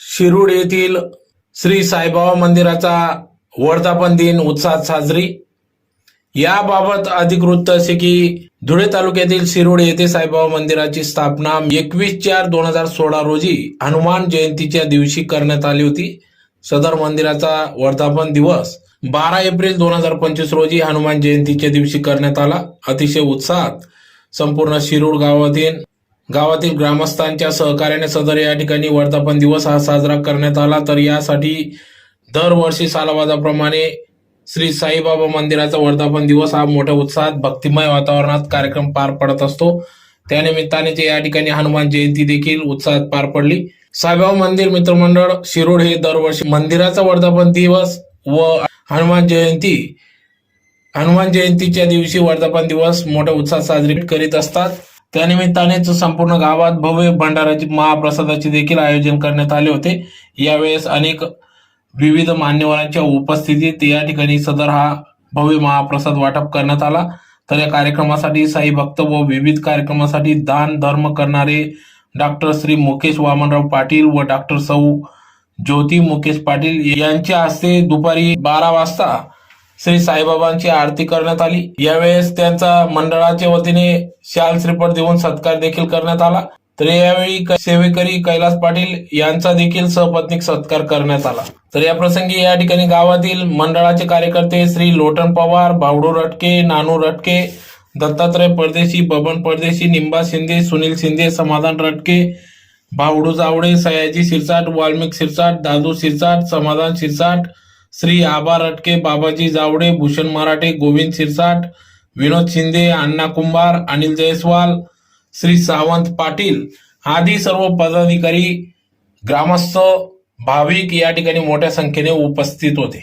शिरूड येथील श्री साईबाबा मंदिराचा वर्धापन दिन उत्साहात साजरी. याबाबत अधिक वृत्त असे की धुळे तालुक्यातील शिरोड येथे साईबाबा मंदिराची स्थापना एकवीस चार दोन हजार सोळा रोजी हनुमान जयंतीच्या दिवशी करण्यात आली होती. सदर मंदिराचा वर्धापन दिवस बारा एप्रिल दोन हजार पंचवीस रोजी हनुमान जयंतीच्या दिवशी करण्यात आला. अतिशय उत्साहात संपूर्ण शिरूड गावातील गावातील ग्रामस्थांच्या सहकार्याने सदर या ठिकाणी वर्धापन दिवस हा साजरा करण्यात आला. तर यासाठी दरवर्षी सालावाजाप्रमाणे श्री साईबाबा मंदिराचा वर्धापन दिवस हा मोठ्या उत्साहात भक्तिमय वातावरणात कार्यक्रम पार पडत असतो. त्यानिमित्ताने जे या ठिकाणी हनुमान जयंती देखील उत्साहात पार पडली. साईबाबा मंदिर मित्रमंडळ शिरोड हे दरवर्षी मंदिराचा वर्धापन दिवस व हनुमान जयंती हनुमान जयंतीच्या दिवशी वर्धापन दिवस मोठ्या उत्साहात साजरी करीत असतात. त्यानिमित्तानेच संपूर्ण गावात भव्य भंडाराची महाप्रसादाचे देखील आयोजन करण्यात आले होते. यावेळेस अनेक विविध मान्यवरांच्या उपस्थितीत या ठिकाणी सदर हा भव्य महाप्रसाद वाटप करण्यात आला. तर या कार्यक्रमासाठी साई भक्त व विविध कार्यक्रमासाठी दान धर्म करणारे डॉक्टर श्री मुकेश वामनराव पाटील व डॉक्टर सौ ज्योती मुकेश पाटील यांच्या हस्ते दुपारी बारा वाजता श्री साईबाबांची आरती करण्यात आली. यावेळेस त्यांचा मंडळाच्या वतीने शाल श्रीपट देऊन सत्कार देखील करण्यात आला. तर यावेळी सेवेकरी कैलास पाटील यांचा देखील सहपत्नीक सत्कार करण्यात आला. तर या प्रसंगी या ठिकाणी गावातील मंडळाचे कार्यकर्ते श्री लोटन पवार बावडू रटके नानू रटके दत्तात्रय परदेशी बबन परदेशी निंबा शिंदे सुनील शिंदे समाधान रटके बावडू जावडे सयाजी शिरसाट वाल्मिक शिरसाट दादू शिरसाट समाधान शिरसाट श्री आबा रटके बाबाजी जावडे भूषण मराठे गोविंद शिरसाट विनोद शिंदे अण्णा कुंभार अनिल जयस्वाल श्री सावंत पाटील आदी सर्व पदाधिकारी ग्रामस्थ भाविक या ठिकाणी मोठ्या संख्येने उपस्थित होते.